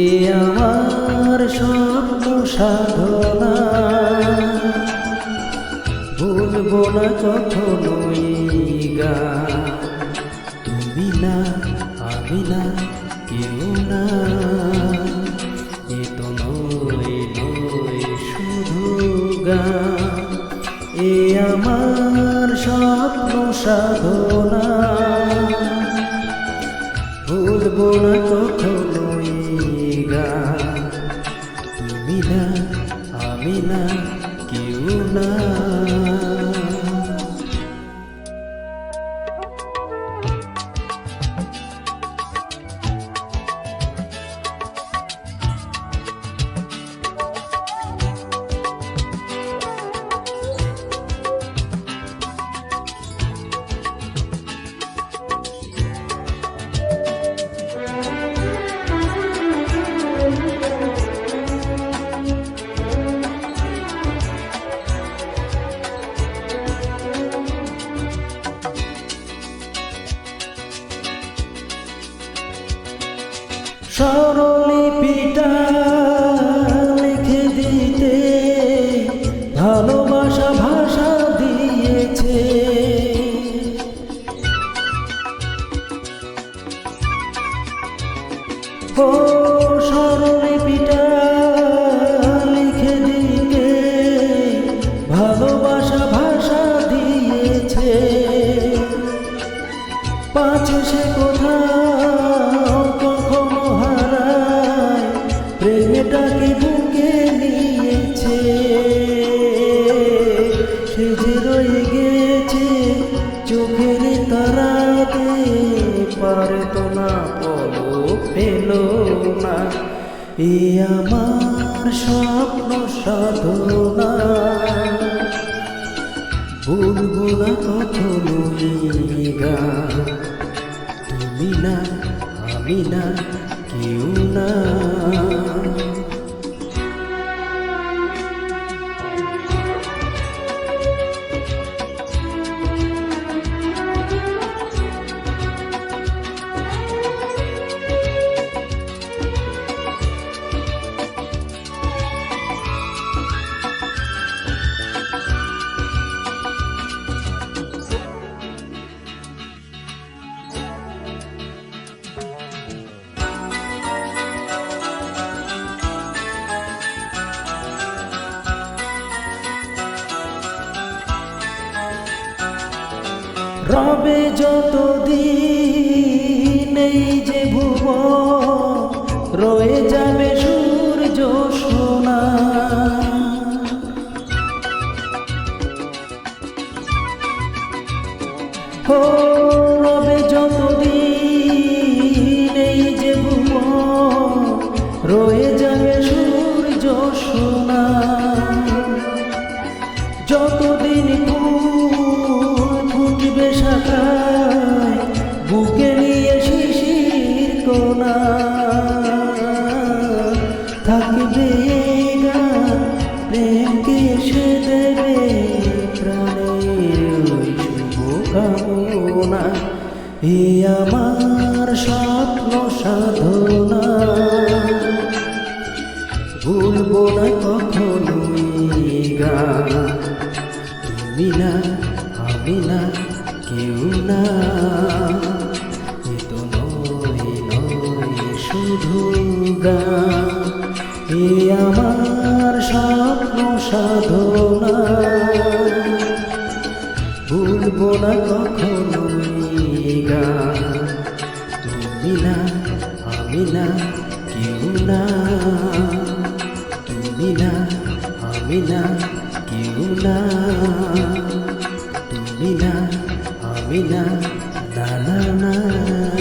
এ আমার স্বপ্ন সাধনা। ভুলবো না কখনো এই গান। তুমি না, আমি না, কেউ না। এ নয় নয় শুধু গান। এ আমার স্বপ্ন সাধনা। ভুলবো না কখনো গান তুমি না আমি না স্বরলিপিটা লিখে চোখের তারাতে পারত না পলো পেল না। এ আমার স্বপ্ন সাধনা। ভুলবো না কখনো গান। তুমি না, আমি না, কেউ না। রবে যতদিন এই যে ভুব রয়ে যাবে সূর্য সোনা। ও রবে যতদিন এই যে ভুব রয়ে যাবে সূর্য সোনা। যতদিন কোনা থাকবে গান, প্রেমকে সে দেবে প্রাণের শুভকামনা। এ আমার স্বপ্ন সাধনা। ভুলবো না কখনো এই গান। তুমি না, আমি না, কেউ না। শুধু গান, এ আমার স্বপ্ন সাধনা। ভুলবো না কখনো গান। তুমি না, আমি না, কেউ না। তুমি না, আমি না, কেউ না। তুমি না, আমি না না না।